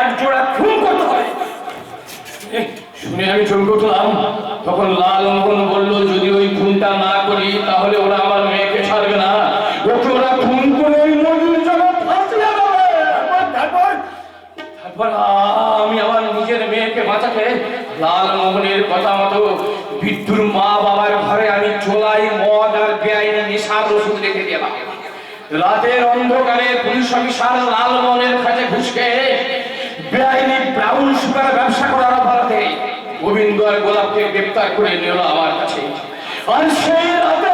এক জোড়া খুন করতে হয়। শুনে আমি চমকে উঠলাম, তখন লাল মোহন বলল, যদি ওই খুনটা না অন্ধকারে পুলিশ অফিসার লাল মনের কাছে ঘুষকে বেআইনি ব্রাউন সুগার ব্যবসা করার অপরাধে গোবিন্দ আর গোলাপকে গ্রেপ্তার করে নিল আমার কাছে। আর সেই রাতে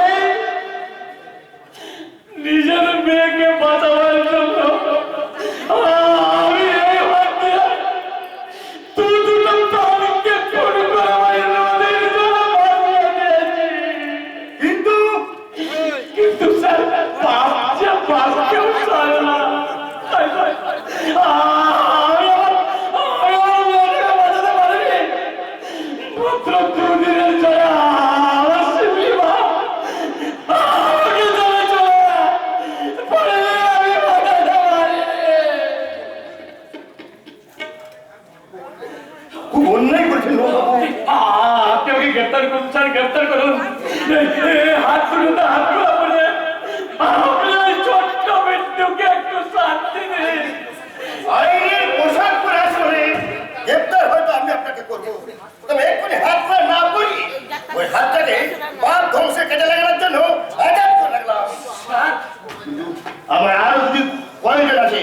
আছে।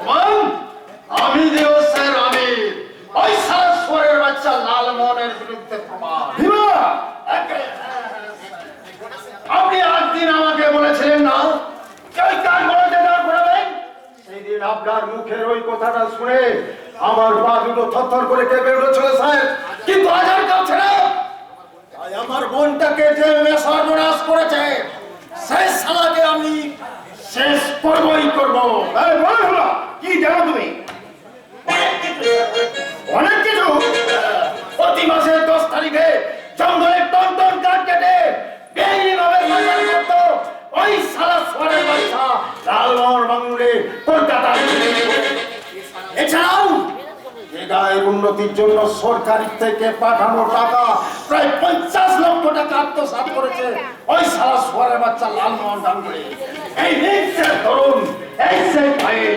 ওমান, আমি দেও স্যার আমি ওই সারা সোরের বাচ্চা লাল মোহনের বিরুদ্ধে প্রমাণ। আপনি একদিন আমাকে বলেছিলেন না ওই কার গলাতে দাঁড় করাবেন সেই দিন আপনার মুখের ওই কথাটা শুনে আমার পা দুটো থরথর করে কেঁপে উঠেছিল স্যার। কিন্তু আজ আর কাছে না আমার বোনটাকে যে সর্বনাশ করেছে সেই সালাকে আমি শেষ করবই করব। কি জানো তুমি? অনেক কিছু। প্রতি মাসের দশ তারিখে জঙ্গলে টন টন কাঠ কেটে ওই সারা সোয়ারের বাচ্চা লালমোহন বাংলে কলকাতা এছাড়াও গায়ের উন্নতির জন্য সরকারি থেকে পাঠানো টাকা প্রায় পঞ্চাশ লক্ষ টাকা আত্মসাৎ করেছে। ওই সারা সোয়ারের বাচ্চা গাঙ্গুলি। এই ধরুন এই সেই ফাইল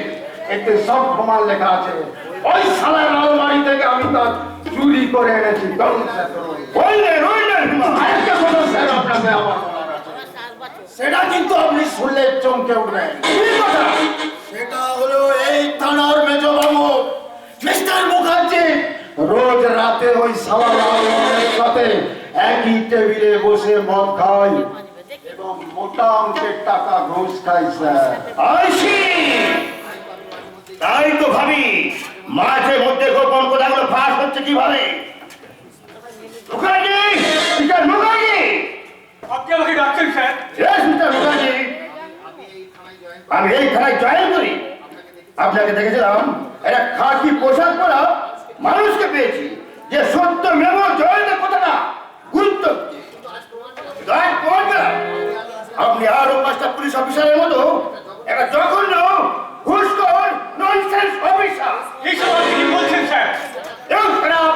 এতে সব প্রমাণ লেখা আছে। ওই সালার আলমারি থেকে আমি তার চুরি করে এনেছি। সেটা কিন্তু আপনি শুনলে চমকে উঠবেন। সেটা হলো এই থানার মেজবাবু। মিস্টার মুখার্জি রোজ রাতে ওই সালার আলমারির সাথে একই টেবিলে বসে মদ খায় এবং মোটা অঙ্কের টাকা ঘুষ খায় স্যার। আইসি তাই তো ভাবি মাঝে মধ্যে গোপন কথাগুলো ফাঁস হচ্ছে কীভাবে? মুখার্জি! মিস্টার মুখার্জি! আপনি আমাকে ডাকছেন স্যার? Yes, mister Mukherjee. আমি এই থানায় জয়েন করি। আপনাকে দেখেছিলাম? একটা খাকি পোশাক পরা মানুষকে পেয়েছি। যে সত্য মেম জয়তে কথাটা গুরুত্ব। আপনি আরও পাঁচটা পুলিশ অফিসারের মতো একটা জঘন্য ঘুষখোর ননসেন্স অফিসার এইসব আপনি বলছেন স্যার? এবং খারাপ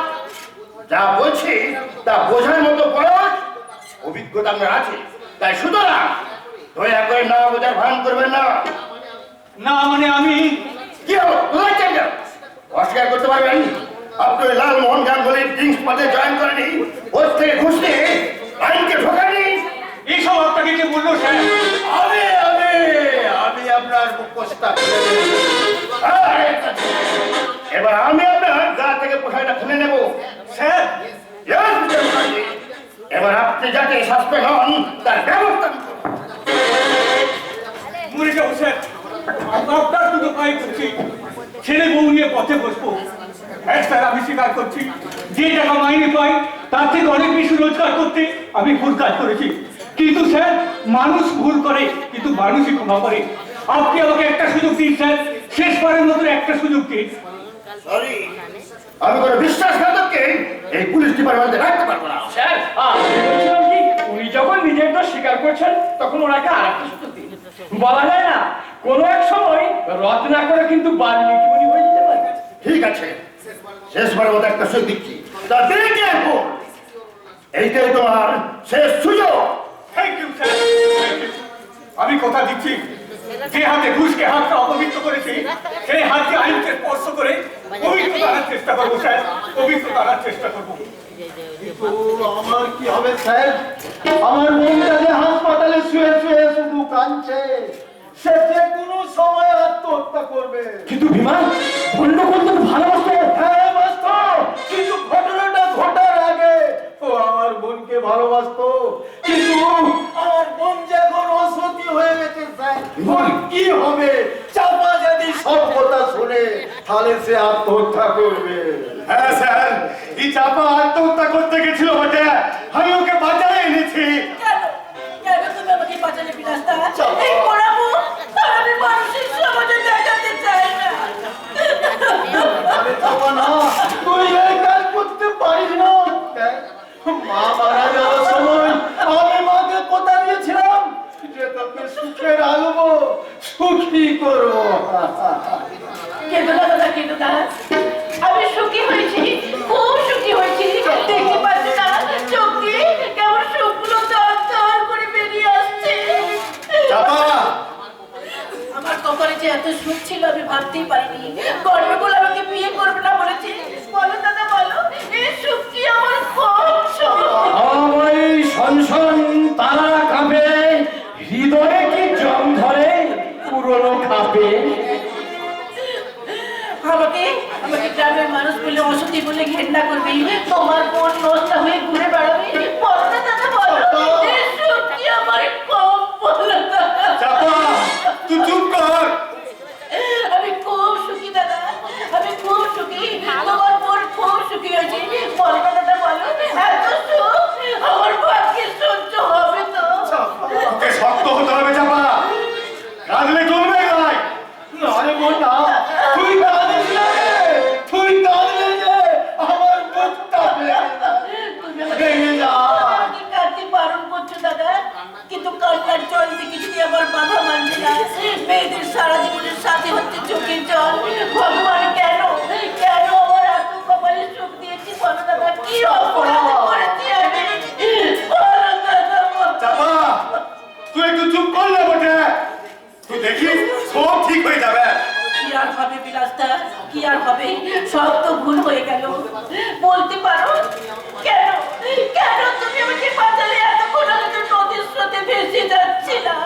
যা বলছি তা বোঝার মতো বয়স অভিজ্ঞতা আপনার আছে। তাই সুতরাং দয়া করে না বোঝার ভান করবেন না। না মানে আমি কি অস্বীকার করতে পারবেন আপনি লালমোহন গাঙ্গুলির ড্রিঙ্কস পদে জয়েন করেনি। ওর থেকে ঘুষ নিয়ে আইনকে ঢোকানি। এইসব আপনাকে কে বলল আমি আমি আমি আপনার এবার আমি আপনার গা থেকে পোশাকটা খুলে নেব। স্যার? এবার আপনি যাতে সাসপেন্ড হন তার ব্যবস্থা আমি করব। আপনার দুটো পায়ে করছি। ছেলে বউ নিয়ে পথে বসবো। হ্যাঁ স্যার আমি স্বীকার করছি। যে টাকা মাইনে পাই তার থেকে অনেক বেশি রোজগার করতে আমি ভুল কাজ করেছি। কিন্তু স্যার মানুষ ভুল করে কিন্তু মানুষই ক্ষমা করে। আপনি আমাকে একটা সুযোগ দিন স্যার। শেষবারের মতো একটা সুযোগ দিন। সরি আমি কোনো বিশ্বাসঘাতককে এই পুলিশ ডিপার্টমেন্টে রাখতে পারব না। স্যার উনি যখন নিজের দোষ স্বীকার করছেন তখন ওনাকে আর একটা সুযোগ দিন। বলা যায় না কোনো এক সময় রত্না করে কিন্তু বাল্মীকি মুনি হয়ে যেতে পারে। ঠিক আছে শেষবার মতো একটা সুযোগ দিচ্ছি। তা দেখে এখন এইটাই তোমার শেষ সুযোগ। থ্যাংক ইউ স্যার আমি কথা দিচ্ছি। যে হাতে ঘুষকে হাতটা অপবিত্র করেছি সেই হাতকে আইনকে স্পর্শ করে পবিত্র করার চেষ্টা করব স্যার। পবিত্র করার চেষ্টা করব। কিন্তু আমার কি হবে স্যার? আমার মনটা যে হাসপাতালে শুয়ে শুয়ে শুধু কাঁদছে সে যে কোনো সময় আত্মহত্যা করবে। কিন্তু বিমান ভালোবাসতো হ্যাঁ কিন্তু ও বোনকে ভালোবাসতো? কিন্তু আমার বোন যে এখন অসতী হয়ে গেছে স্যার। কি হবে? চাপা যদি সব কথা শুনে তাহলে সে আত্মহত্যা করবে। হ্যাঁ স্যার। এই চাপা আত্মহত্যা করতে গেছিল বটে। আমি ওকে বাঁচায় এনেছি। কেন? কেন তুমি আমাকে বাঁচালে বিলাসদা? এই পড়াবো আর আমি মানুষের সমাজে ঠিক হয়ে যাবে। কি আর হবে বিলাসদা? কি আর হবে? সব তো ভুল হয়ে গেল। বলতে পারো? কেন? কেন তুমি আমাকে বাঁচালে? এতক্ষণ আমি তো নদীর স্রোতে ভেসে যাচ্ছিলাম।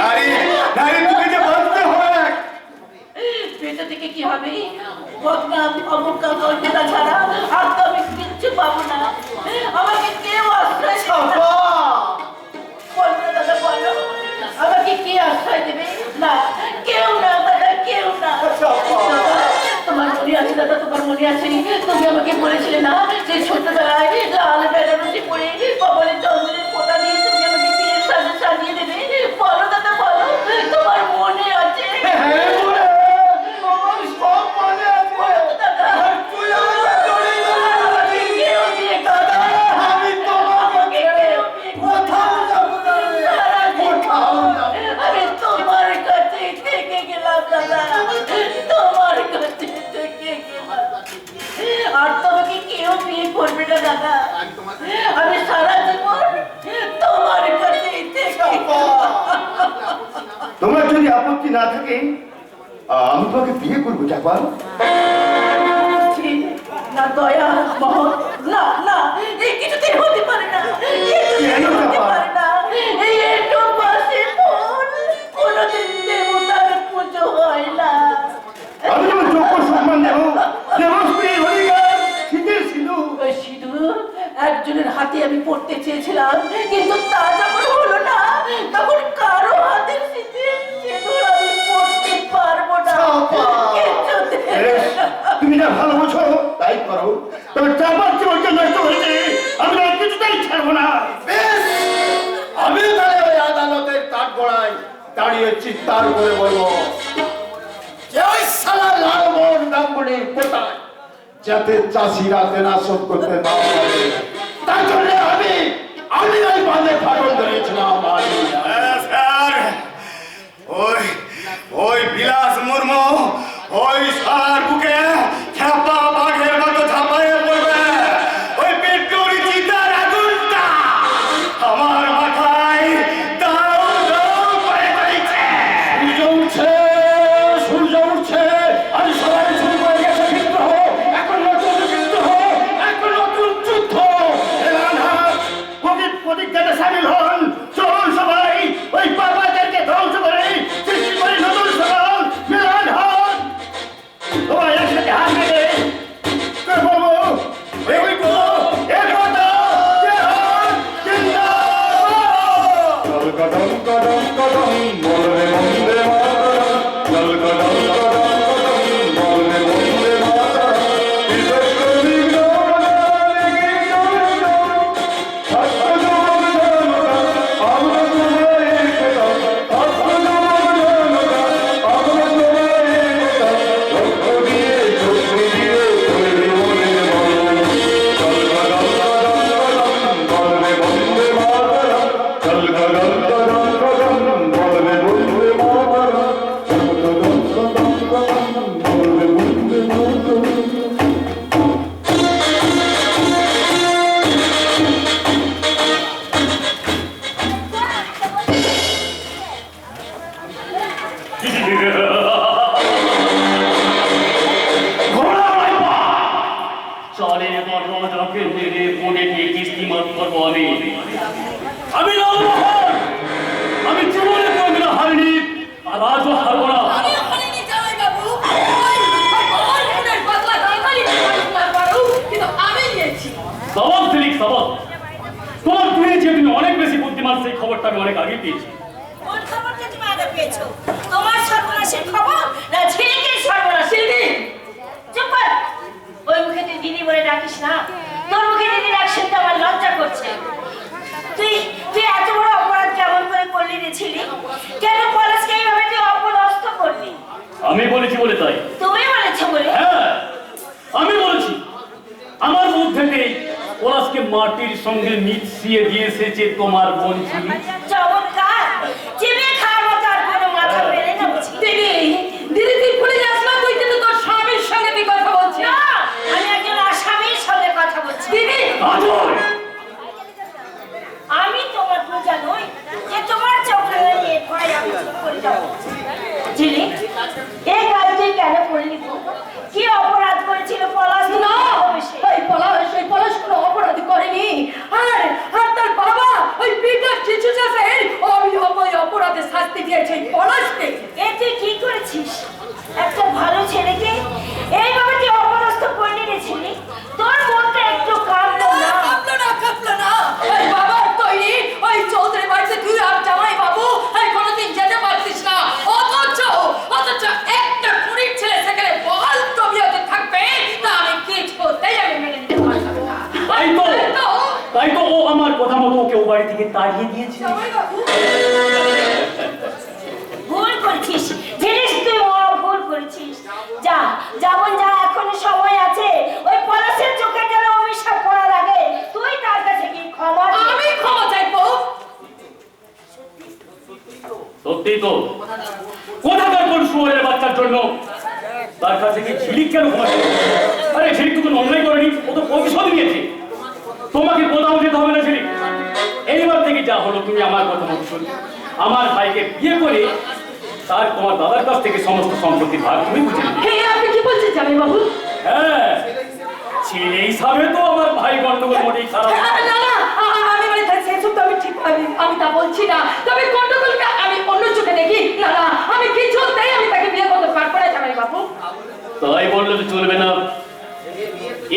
নারী নারী তোকে যে বাঁচতে হবে। বেঁচে থেকে কি হবে? বদনাম অমুকাম অন্যরা ছাড়া আর তো আমি কিচ্ছু পাবো না। আমাকে কেউ আশ্রয় দেবে বলো দাদা বলো। আমাকে কে আশ্রয় দেবে? না কেউ না দাদা কেউ না। তোমার মনে আছে দাদা তোমার মনে আছে? তুমি আমাকে বলেছিলে না যে ছোটবেলায় লাল বেনারসি পরে কপালে চন্দ্রের পোতা দিয়ে তুমি আমাকে বিয়ের সাজে সাজিয়ে দেবে? বলো দাদা বলো। তোমার মনে না থাকে আমি তোমাকে বিয়ে করব চাপা না দয়া মহৎ না না এই কিছুতেই হতে পারে না একজনের হাতে আমি পড়তে চেয়েছিলাম কিন্তু তা যখন চিৎকার করে বলব যাতে চাষিরা দেনা করতে না পারে। তার জন্য আমি আমি ওই বাঁধে ফাটল ধরেছিলাম হ্যাঁ, ওই ওই বিলাস মুর্মু, ওই সার বুকে কেন কলেজকে এইভাবে তুই অপদস্থ করবি আমি বলেছি বলে তাই। তুমি বলেছ বলে? হ্যাঁ আমি বলেছি। আমার মুখ থেকে কলেজকে মাটির সঙ্গে মিশিয়ে দিয়ে এসেছে তোমার বোন ela foi ali, que সত্যি তো। কোথাকার কোন শুয়ারের বাচ্চার জন্য? তার কাছে কি ঝিলিক কেন ঘুমাচ্ছে? আরে ঝিলিক তো অন্যায় করেনি ও তো প্রতিশোধ নিয়েছে। তোমাকে কোথাও যেতে হবে না ঝিলিক। এইবার থেকে যা হলো তুমি আমার কথা মতো শোনো আমার ভাইকে বিয়ে করে তার তোমার দাদার কাছ থেকে সমস্ত সম্পত্তি ভাগ তুমি বুঝে আপনি কি বলছেন জামাই বাবু হ্যাঁ ছেলে হিসাবে তো আমার ভাই গন্ডগোল মোটেই খারাপ। না না আমি মানে সেসব তো আমি ঠিক আমি আমি তা বলছি না। তবে গন্ডগোল দেখি? না না আমি আমি তাকে বিয়ে করতে পারব না জামাই তাই বললে তো চলবে না।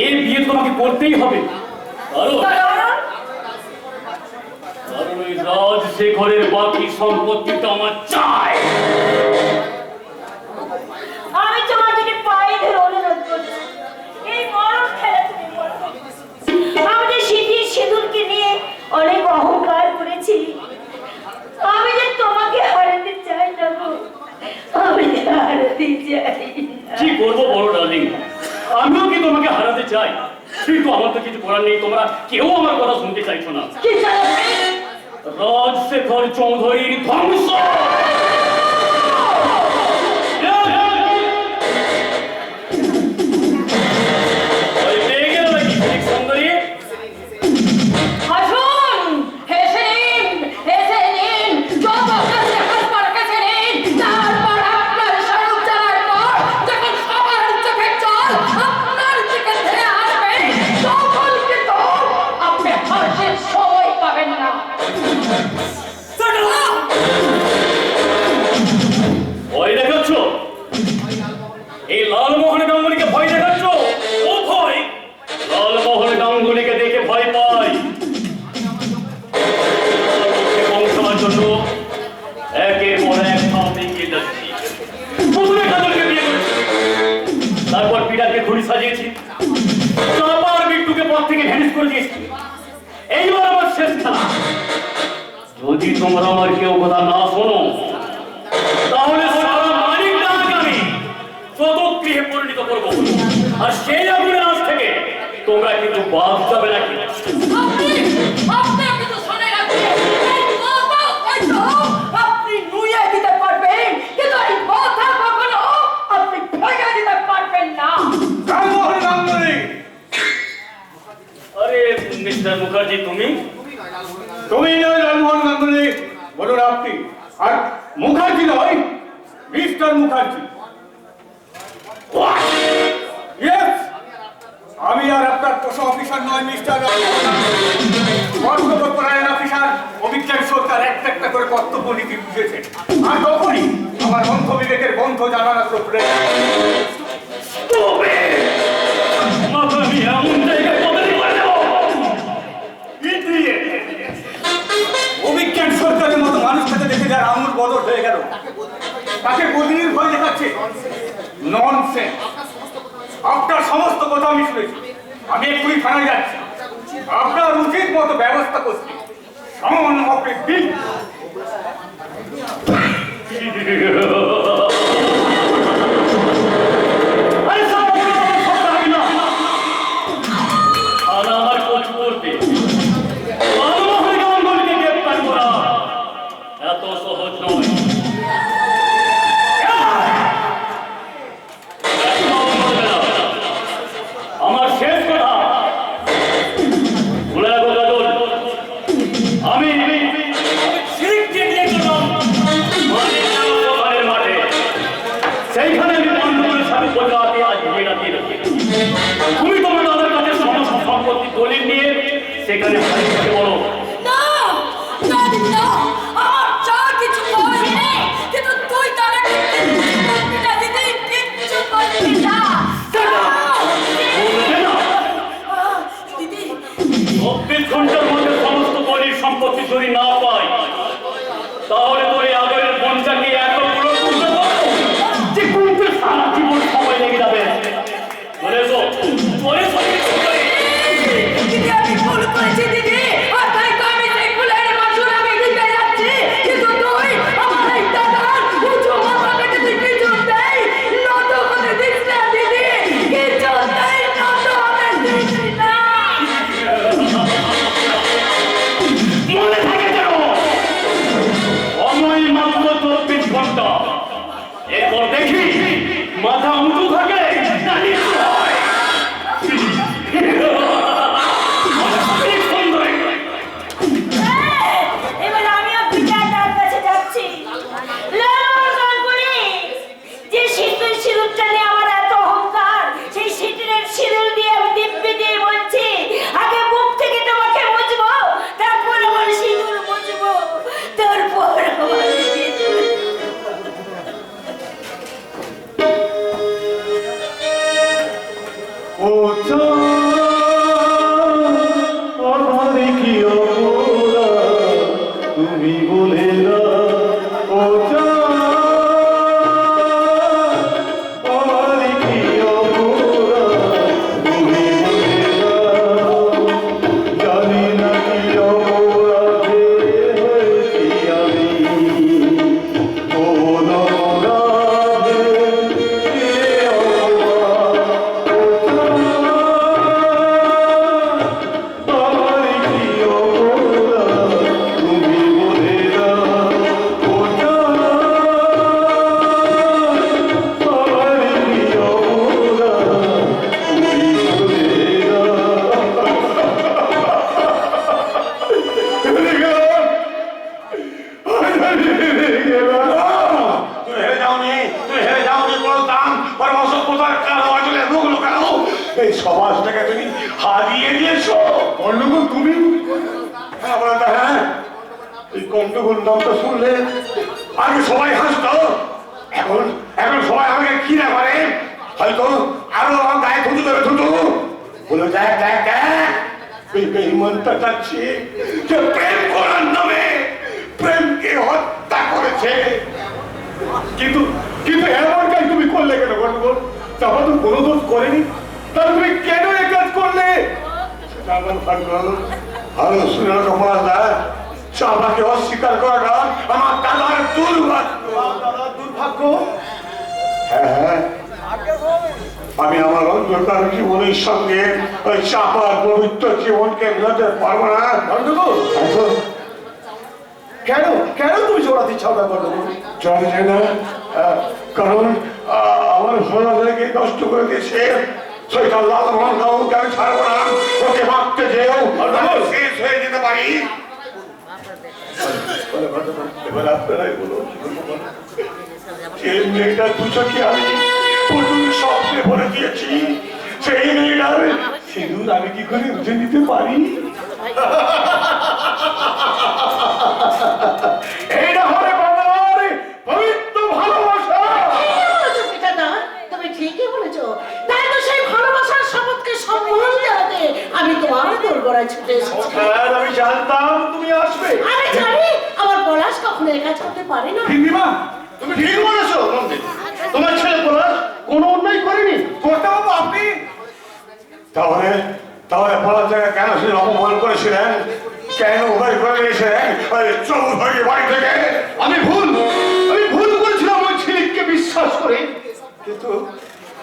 এই বিয়ে তোমাকে করতেই হবে। রাজশেখরের বাকি তো আমার চাই। তুমি? তুমি নয় লালমোহন গাঙ্গুলি বলুন আপনি আর মুখার্জি নয়, মিস্টার মুখার্জি। আমি আর আপনার পোষা অফিসার নয়, মিস্টার কর্তব্যপরায়ণ অফিসার অভিজ্ঞান সরকার একটা একটা করে কর্তব্য নীতি বুঝেছে। আর তখনই আমার বন্ধ বিবেকের বন্ধ জানালা প্রক্রিয়া যার বদল হয়ে গেল। তাকে ভয় দেখাচ্ছে। আপনার সমস্ত কথা আমি শুনেছি। আমি এক্ষুনি থানায় যাচ্ছি। আপনার উচিত মতো ব্যবস্থা করছি। সামান্য হয়তো আরও আমার গায়ে থুতু দেবে থুতু বলে দেখ দেখ দেখ এই বেইমানটা যাচ্ছে যে প্রেম করার নামে প্রেমকে হত্যা করেছে কিন্তু কিন্তু এমন কাজ তুমি করলে কেন গন্ডগোল তারপর তো কোনো দোষ করেনি তাহলে তুমি কেন এ কাজ করলে সেটা আমার ভাগ্য ভালো শুনে কমলা চাপাকে অস্বীকার করাটা আমার দাদার দুর্ভাগ্য দুর্ভাগ্য হ্যাঁ হ্যাঁ আমি আমার অন্ধকার জীবনের সঙ্গে ওই চাপার পবিত্র জীবনকে মেলাতে পারব না। কেন? কেন তুমি জোড়াতে চাও না গন্ডগোল? চলে যায় না। কারণ আমার লেগে নষ্ট করে দিয়েছে। সেটা লাল আমি ছাড়বো না। ওকে মারতে যেও শেষ হয়ে যেতে পারি। এবার আপনারাই বলুন যে মেয়েটা আমি প্রচুর স্বপ্নে ভরে দিয়েছি। সেই মেয়েটার সিঁদুর আমি কি করে উঠে দিতে পারি? এইটা হবে বাবার পবিত্র ভালোবাসা। বলেছ পিতাদা, তুমি ঠিকই বলেছ। তাই তো সেই ভালোবাসার শপথকে সম্মান জানাতে আমি তোমার দোরগোড়ায় ছুটে এসেছি। হ্যাঁ, আমি জানতাম তুমি আসবে। আমি জানি আমার পলাশ কখনো এ কাজ করতে পারে না। তুমি ঠিক বলেছ তোমার ছেলে পলাশ কোনো অন্যায় করেনি। করতে বাবু আপনি তাহলে তাহলে জায়গা কেন সে অপমান করেছিলেন? কেন উভয় করে চৌধুরী বাড়ি থেকে? আমি ভুল আমি ভুল করেছিলাম ওই ছেলেকে বিশ্বাস করে। কিন্তু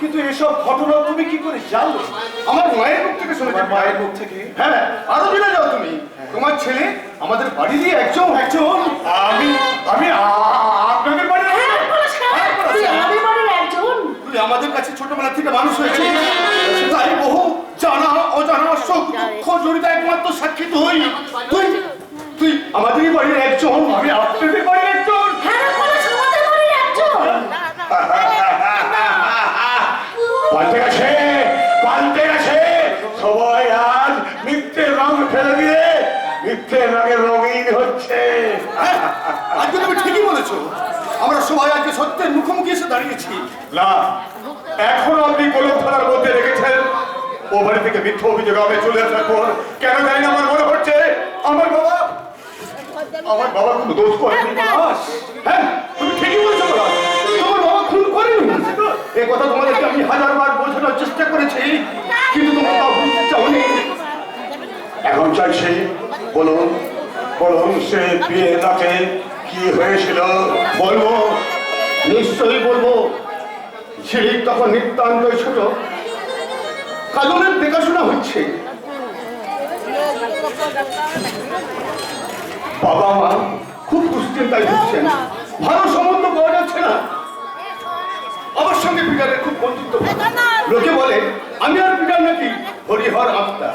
কিন্তু এসব ঘটনা তুমি কি করে জানলে? আমার মায়ের মুখ থেকে শুনেছি। মায়ের মুখ থেকে? হ্যাঁ আরও জেনে যাও তুমি। তোমার ছেলে আমাদের বাড়িরই একজন একজন। আমি আমি আপনাদের বাড়ি হ্যাঁ, পলাশ, হ্যাঁ, তুই আমাদের বাড়ির একজন তুই আমাদের কাছে ছোটবেলা থেকে মানুষ হয়েছে। তাই বহু জানা অজানা সুখ দুঃখ জড়িত একমাত্র সাক্ষী তুই। তুই তুই আমাদেরই বাড়ির একজন আমি আপনাদের বাড়ির একজন। হ্যাঁ আমাদের বাড়ির একজন। পাল্টে গেছে পাল্টে গেছে। সবাই আজ মিথ্যে রং ফেলে দিয়ে মিথ্যে রঙের রঙিন হচ্ছে। হ্যাঁ, আজকে তুমি ঠিকই বলেছ। আমরা সবাই আজকে সত্যের মুখোমুখি এসে দাঁড়িয়েছি। না এখন আপনি গোলক থানার মধ্যে রেখেছেন। ও বাড়ি থেকে মিথ্যা অভিযোগ আমি চলে আসার পর কেন জানি না আমার মনে হচ্ছে আমার বাবা আমার বাবা কোনো দোষ করেনি। হ্যাঁ তুমি ঠিকই বলেছ। তোমার বাবা খুন করেনি। এ কথা তোমাদেরকে আমি হাজারবার বোঝানোর চেষ্টা করেছি। কিন্তু তোমরা বুঝতে চাওনি। এখন চাইছি বলুন বলুন সে বিয়ে রাতে কি হয়েছিল? বলব? নিশ্চয়ই বলব। ঝিলিক তখন নিতান্তই ছোট। কাজলের দেখাশোনা হচ্ছে। বাবা মা খুব দুশ্চিন্তায় ভুগছেন। ভালো সম্বন্ধ পাওয়া যাচ্ছে না। আমার সঙ্গে পিটারের খুব বন্ধুত্ব লোকে বলে, আমি আর পিটার নাকি? হরিহর আত্মা।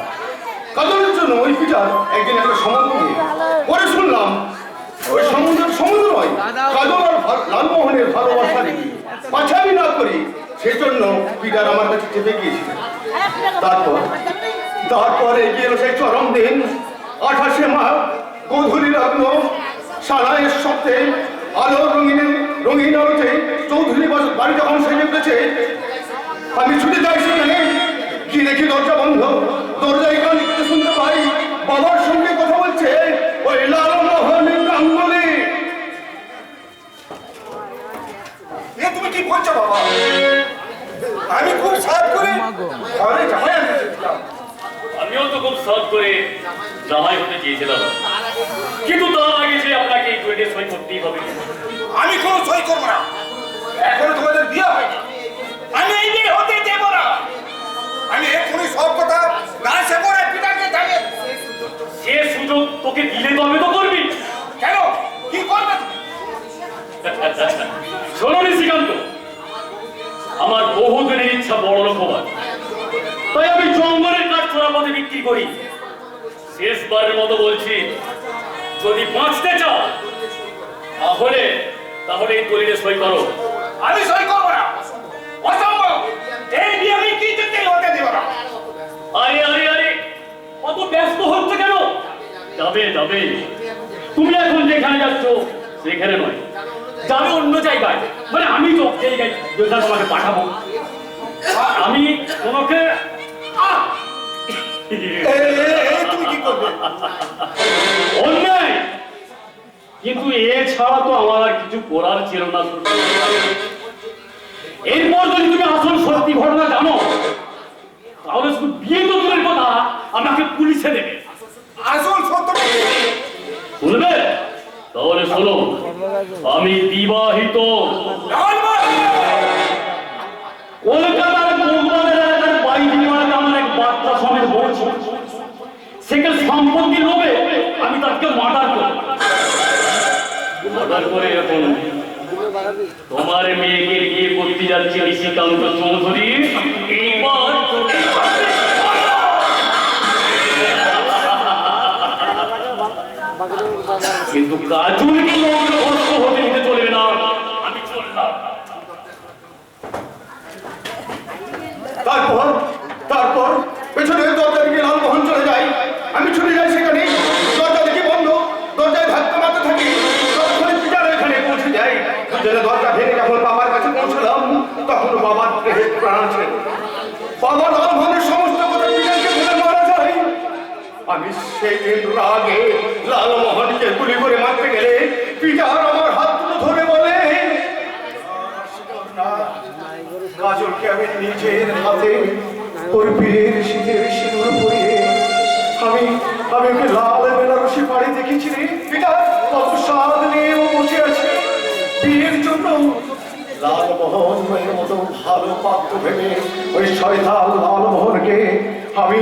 কাজলের জন্য ওই পিটার একদিন একটা সম্বন্ধ নিয়ে পরে শুনলাম, ওই নয় কাজল লালমোহনের ভালোবাসা দেখি পাছামি না করি সেজন্য পিটার আমার কাছে চেপে গিয়েছিল। তারপর তারপর এলো সেই চরম দিন। আঠাশে গধূলি লগ্ন সারায়ের সপ্তে আলো রঙিনে রঙিন আলোতে চৌধুরী বাড়ি যখন সেজে উঠেছে আমি ছুটে যাই সেখানে। কি দেখি দরজা বন্ধ। দরজায় কান শুনতে পাই। বাবার সঙ্গে কথা বলছে। ওই লাল মোহন গাঙ্গুলি এ তুমি কি বলছো বাবা? আমি খুব সাহায্য করে ঘরে জামাই আনতে আমিও তো খুব শখ করে জামাই হতে চেয়েছিলাম। কিন্তু তার আগে যে আপনাকে এই টুয়েটে সই করতেই হবে। আমি কোনো সই করব না। এখন তোমাদের বিয়ে হয়নি। মতো বলছি যদি বাঁচতে চাও তাহলে তাহলে এই দলিলে সই করো। আমি সই করব না। অসম্ভব। এই বিয়ে আমি কিছুতেই হতে দেবো না? আরে আরে আরে অত ব্যস্ত হচ্ছে কেন? যাবে যাবে। তুমি এখন যেখানে যাচ্ছ সেখানে নয়। যাবে অন্য জায়গায়। মানে আমি তো জায়গায় যেখানে তোমাকে পাঠাবো। আমি তোমাকে আহ! তুমি কি করবে অন্যায় কিন্তু তো আমার আর কিছু করার ছিল না। এরপর যদি তুমি আসল সত্যি ঘটনা জানো তাহলে শুধু বিয়ে তো দূরের কথা আমাকে পুলিশে দেবে। আসল সত্যটা কি? শুনবে তাহলে শোনো আমি বিবাহিত। কলকাতার ভগবানের এলাকার বাইরে পাড়াতে আমার সমেত বলছে সেখানে সম্পত্তি লোভে আমি তাকে মার্ডার করি। মার্ডার করে এখন তোমার মেয়েকে বিয়ে করতে যাচ্ছে নিশিকান্ত চৌধুরী এইবার কিন্তু কাজুলকে লগ্ন ভ্রষ্ট হতে দিতে চলবে না? আমি চললাম। তারপর পেছনের দরজা দিকে লালমোহন চলে যায় আমি ছুটে যাই সেখানে দরজা দিকে বন্ধ দরজায় ধাক্কা মারতে থাকি তখন পিটার এখানে পৌঁছে যাই দুজনে দরজা ভেঙে যখন বাবার কাছে পৌঁছলাম তখন বাবার দেহে প্রাণ আছে বাবা লালমোহনের সমস্ত কথা পিটারকে ফেলে মারা যায় আমি সেই দিন রাগে লালমোহনকে গুলি করে মারতে গেলে পিটার আমার হাত ধরে বলে, কাজলকে আমি নিজের হাতে সিঁদুর পরিয়ে, আমি আমি ওকে লাল বেনারসি বাড়ি দেখেছি পিতা, কত স্বাদ নিয়ে ও জন্য লালমোহন মতো ভালো পাত্র ভেবে ওই শয়তান লালমোহনকে আমি